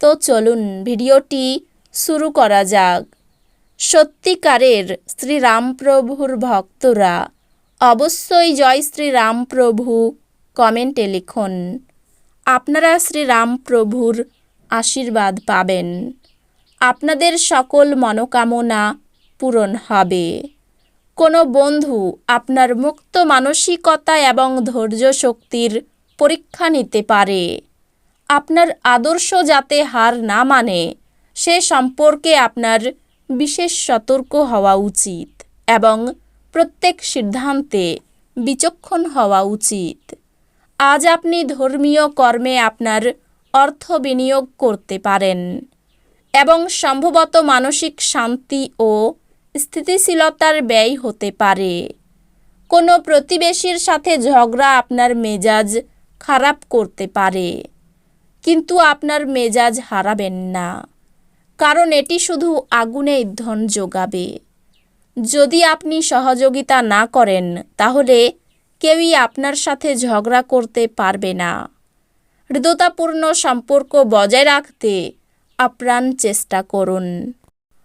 তো চলুন ভিডিওটি শুরু করা যাক। সত্যিকারের শ্রীরামপ্রভুর ভক্তরা অবশ্যই জয় শ্রীরামপ্রভু কমেন্টে লিখুন। আপনারা শ্রীরামপ্রভুর আশীর্বাদ পাবেন। আপনাদের সকল মনোকামনা পূরণ হবে। কোনো বন্ধু আপনার মুক্ত মানসিকতা এবং ধৈর্য শক্তির পরীক্ষা নিতে পারে। আপনার আদর্শ যাতে হার না মানে সে সম্পর্কে আপনার বিশেষ সতর্ক হওয়া উচিত এবং প্রত্যেক সিদ্ধান্তে বিচক্ষণ হওয়া উচিত। আজ আপনি ধর্মীয় কর্মে আপনার অর্থ বিনিয়োগ করতে পারেন এবং সম্ভবত মানসিক শান্তি ও স্থিতিশীলতার ব্যয় হতে পারে। কোনো প্রতিবেশীর সাথে ঝগড়া আপনার মেজাজ খারাপ করতে পারে। কিন্তু আপনার মেজাজ হারাবেন না। কারণ এটি শুধু আগুনে ইন্ধন যোগাবে। যদি আপনি সহযোগিতা না করেন, তাহলে কেউই আপনার সাথে ঝগড়া করতে পারবে না। হৃদতাপূর্ণ সম্পর্ক বজায় রাখতে আপ্রাণ চেষ্টা করুন।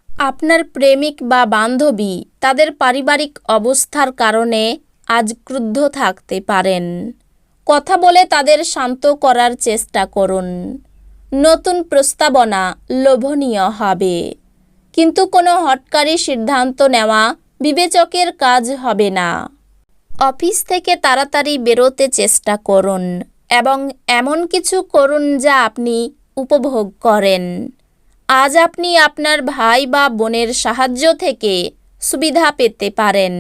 আপনার প্রেমিক বা বান্ধবী তাদের পারিবারিক অবস্থার কারণে আজ ক্রুদ্ধ থাকতে পারেন। কথা বলে তাদের শান্ত করার চেষ্টা করুন। নতুন প্রস্তাবনা লোভনীয় হবে। কিন্তু কোনো হটকারী সিদ্ধান্ত নেওয়া বিবেচকের কাজ হবে না। অফিস থেকে তাড়াতাড়ি বেরোতে চেষ্টা করুন এবং এমন কিছু করুন যা আপনি উপভোগ করেন। আজ আপনি আপনার ভাই বা বোনের সাহায্য থেকে সুবিধা পেতে পারেন।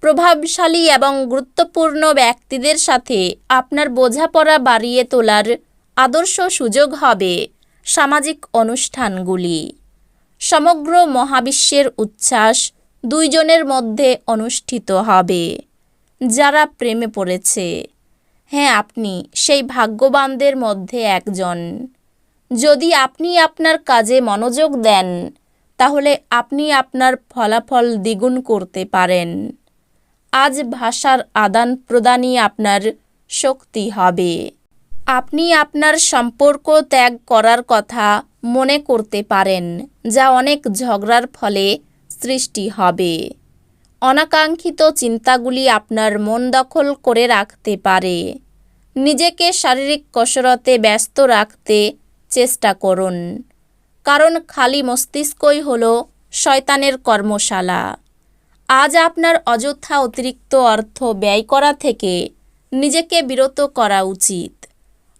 প্রভাবশালী এবং গুরুত্বপূর্ণ ব্যক্তিদের সাথে আপনার বোঝাপড়া বাড়িয়ে তোলার আদর্শ সুযোগ হবে সামাজিক অনুষ্ঠানগুলি। সমগ্র মহাবিশ্বের উচ্ছ্বাস দুইজনের মধ্যে অনুষ্ঠিত হবে। যারা প্রেমে পড়েছে। হ্যাঁ আপনি সেই ভাগ্যবানদের মধ্যে একজন। যদি আপনি আপনার কাজে মনোযোগ দেন, তাহলে আপনি আপনার ফলাফল দ্বিগুণ করতে পারেন। আজ ভাষার আদান প্রদানই আপনার শক্তি হবে। আপনি আপনার সম্পর্ক ত্যাগ করার কথা মনে করতে পারেন, যা অনেক ঝগড়ার ফলে সৃষ্টি হবে। অনাকাঙ্ক্ষিত চিন্তাগুলি আপনার মন দখল করে রাখতে পারে। নিজেকে শারীরিক কসরতে ব্যস্ত রাখতে চেষ্টা করুন। কারণ খালি মস্তিষ্কই হল শয়তানের কর্মশালা। আজ আপনার অযথা অতিরিক্ত অর্থ ব্যয় করা থেকে নিজেকে বিরত করা উচিত।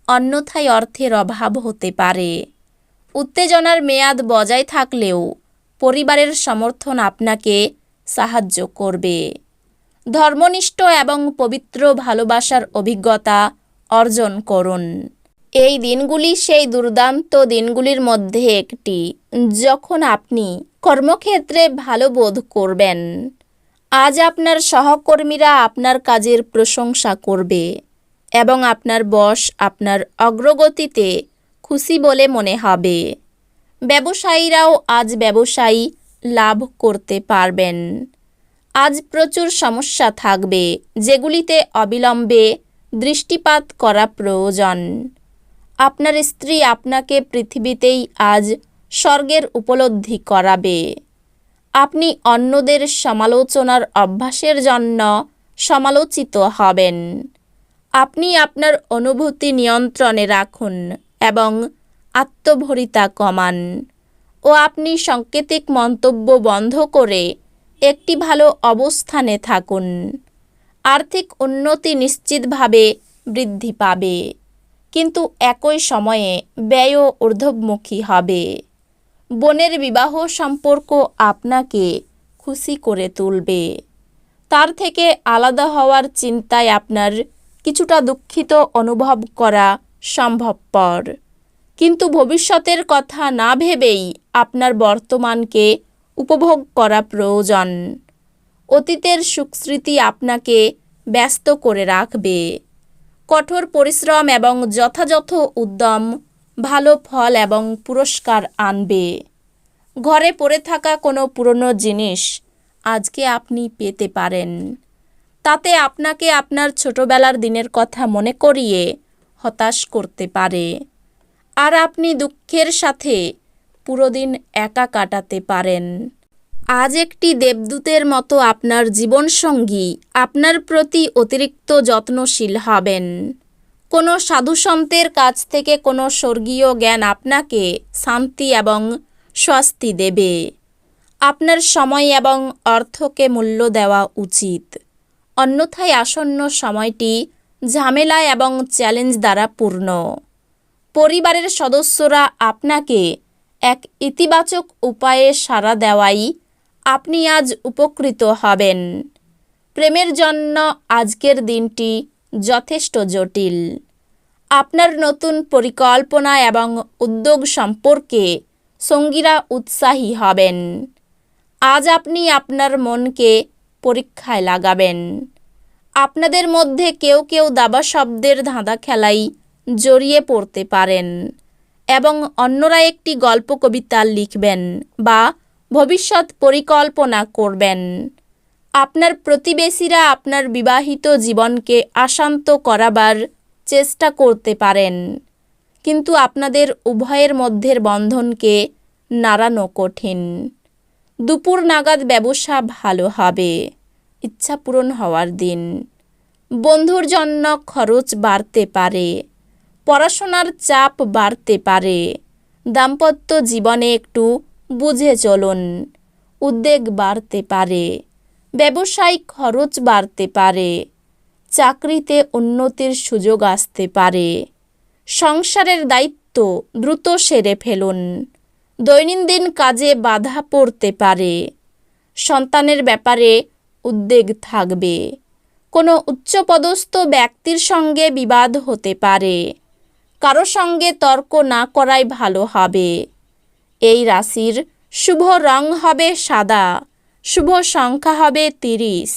অন্যথায় অর্থের অভাব হতে পারে। উত্তেজনার মেয়াদ বজায় থাকলেও পরিবারের সমর্থন আপনাকে সাহায্য করবে। ধর্মনিষ্ঠ এবং পবিত্র ভালোবাসার অভিজ্ঞতা অর্জন করুন। এই দিনগুলি সেই দুর্দান্ত দিনগুলির মধ্যে একটি, যখন আপনি কর্মক্ষেত্রে ভালো বোধ করবেন। আজ আপনার সহকর্মীরা আপনার কাজের প্রশংসা করবে এবং আপনার বস আপনার অগ্রগতিতে খুশি বলে মনে হবে। ব্যবসায়ীরাও আজ ব্যবসায়ী লাভ করতে পারবেন। আজ প্রচুর সমস্যা থাকবে, যেগুলিতে অবিলম্বে দৃষ্টিপাত করা প্রয়োজন। আপনার স্ত্রী আপনাকে পৃথিবীতেই আজ স্বর্গের উপলব্ধি করাবে। আপনি অন্যদের সমালোচনার অভ্যাসের জন্য সমালোচিত হবেন। আপনি আপনার অনুভূতি নিয়ন্ত্রণে রাখুন এবং আত্মভরিতা কমান ও আপনি সাংকেতিক মন্তব্য বন্ধ করে একটি ভালো অবস্থানে থাকুন। আর্থিক উন্নতি নিশ্চিতভাবে বৃদ্ধি পাবে, কিন্তু একই সময়ে ব্যয়ও ঊর্ধ্বমুখী হবে। বোনের বিবাহ সম্পর্ক আপনাকে খুশি করে তুলবে। তার থেকে আলাদা হওয়ার চিন্তায় আপনার কিছুটা দুঃখিত অনুভব করা সম্ভবপর। কিন্তু ভবিষ্যতের কথা না ভেবেই আপনার বর্তমানকে উপভোগ করা প্রয়োজন। অতীতের সুখস্মৃতি আপনাকে ব্যস্ত করে রাখবে। কঠোর পরিশ্রম এবং যথাযথ উদ্যম ভালো ফল এবং পুরস্কার আনবে। ঘরে পড়ে থাকা কোনো পুরনো জিনিস আজকে আপনি পেতে পারেন। তাতে আপনাকে আপনার ছোটবেলার দিনের কথা মনে করিয়ে হতাশ করতে পারে। আর আপনি দুঃখের সাথে পুরো দিন একা কাটাতে পারেন। আজ একটি দেবদূতের মতো আপনার জীবনসঙ্গী আপনার প্রতি অতিরিক্ত যত্নশীল হবেন। কোনো সাধুসন্তের কাছ থেকে কোনো স্বর্গীয় জ্ঞান আপনাকে শান্তি এবং স্বস্তি দেবে। আপনার সময় এবং অর্থকে মূল্য দেওয়া উচিত। অন্যথায় আসন্ন সময়টি ঝামেলা এবং চ্যালেঞ্জ দ্বারা পূর্ণ। পরিবারের সদস্যরা আপনাকে এক ইতিবাচক উপায়ে সাড়া দেওয়াই আপনি আজ উপকৃত হবেন। প্রেমের জন্য আজকের দিনটি যথেষ্ট জটিল। আপনার নতুন পরিকল্পনা এবং উদ্যোগ সম্পর্কে সঙ্গীরা উৎসাহী হবেন। আজ আপনি আপনার মনকে পরীক্ষায় লাগাবেন। আপনাদের মধ্যে কেউ কেউ দাবা শব্দের ধাঁধা খেলাই জড়িয়ে পড়তে পারেন এবং অন্যরা একটি গল্প কবিতা লিখবেন বা ভবিষ্যৎ পরিকল্পনা করবেন। আপনার প্রতিবেশীরা আপনার বিবাহিত জীবনকে আশান্ত করাবার চেষ্টা করতে পারেন। কিন্তু আপনাদের উভয়ের মধ্যের বন্ধনকে নাড়ানো কঠিন। দুপুর নাগাদ ব্যবসা ভালো হবে। ইচ্ছা পূরণ হওয়ার দিন। বন্ধুর জন্য খরচ বাড়তে পারে। পড়াশোনার চাপ বাড়তে পারে। দাম্পত্য জীবনে একটু বুঝে চলুন। উদ্বেগ বাড়তে পারে। ব্যবসায়িক খরচ বাড়তে পারে, চাকরিতে উন্নতির সুযোগ আসতে পারে। সংসারের দায়িত্ব দ্রুত সেরে ফেলুন, দৈনন্দিন কাজে বাধা পড়তে পারে। সন্তানের ব্যাপারে উদ্বেগ থাকবে, কোনো উচ্চপদস্থ ব্যক্তির সঙ্গে বিবাদ হতে পারে, কারও সঙ্গে তর্ক না করাই ভালো হবে। এই রাশির শুভ রং হবে সাদা। শুভ সংখ্যা হবে তিরিশ।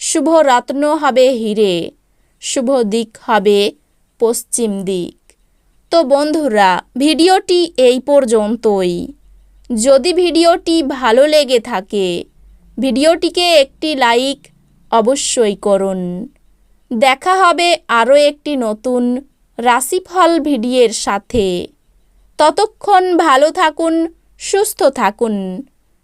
শুভ রত্ন হবে হিরে। শুভ দিক হবে পশ্চিম দিক। তো বন্ধুরা, ভিডিওটি এই পর্যন্তই। যদি ভিডিওটি ভালো লেগে থাকে, ভিডিওটিকে একটি লাইক অবশ্যই করুন। দেখা হবে আরও একটি নতুন রাশিফল ভিডিওর সাথে। ততক্ষণ ভালো থাকুন, সুস্থ থাকুন।